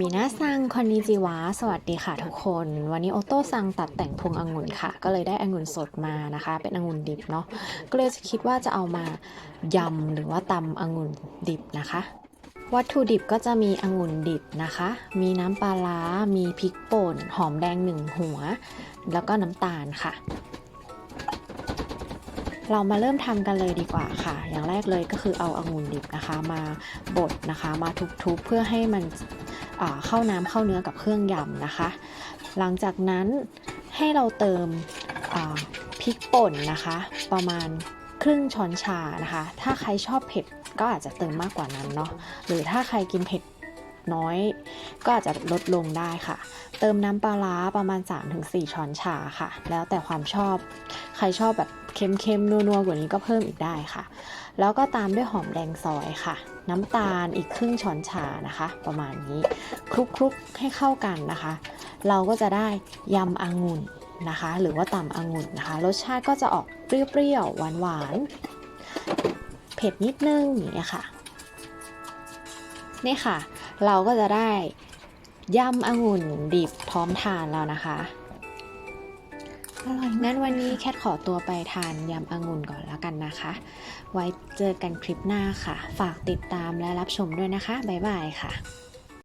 มีนาซังคอนนิจิวะสวัสดีค่ะทุกคน วันนี้โอโต้ซังตัดแต่งพวงองุ่นค่ะ ก็เลยได้องุ่นสดมานะคะ เป็นองุ่นดิบเนาะก็เลยจะคิดว่าจะเอามายำหรือว่าตำองุ่นดิบนะคะ วัตถุดิบก็จะมีองุ่นดิบนะคะ มีน้ำปลาร้ามีพริกป่น หอมแดงหนึ่งหัว แล้วก็น้ำตาลค่ะ เรามาเริ่มทำกันเลยดีกว่าค่ะ อย่างแรกเลยก็คือเอาองุ่นดิบนะคะ มาบดนะคะ มาทุบๆเพื่อให้มัน เข้าน้ำเข้าเนื้อกับเครื่องยำนะคะ หลังจากนั้นให้เราเติมพริกป่นนะคะ ประมาณครึ่งช้อนชานะคะ ถ้าใครชอบเผ็ดก็อาจจะเติมมากกว่านั้นเนาะหรือถ้าใครกินเผ็ด น้อย ก็อาจจะลดลงได้ค่ะ เติมน้ำปลาร้าประมาณ 3-4 ช้อนชาค่ะ แล้วแต่ความชอบ ใครชอบแบบเค็มๆนัวๆกว่านี้ก็เพิ่มอีกได้ค่ะ แล้วก็ตามด้วยหอมแดงซอยค่ะ น้ำตาลอีกครึ่งช้อนชานะคะ ประมาณนี้คลุกๆให้เข้ากันนะคะ เราก็จะได้ยำองุ่นนะคะ หรือว่าตำองุ่นนะคะ รสชาติก็จะออกเปรี้ยวๆหวานๆเผ็ดนิดนึงอย่างเงี้ยค่ะ นี่ค่ะ เราก็จะได้ยำองุ่นดิบพร้อมทานแล้วนะคะอร่อยงั้นวันนี้แคทขอตัวไปทานยำองุ่นก่อนแล้วกันนะคะ ไว้เจอกันคลิปหน้าค่ะ ฝากติดตามและรับชมด้วยนะคะ บ๊ายบายค่ะ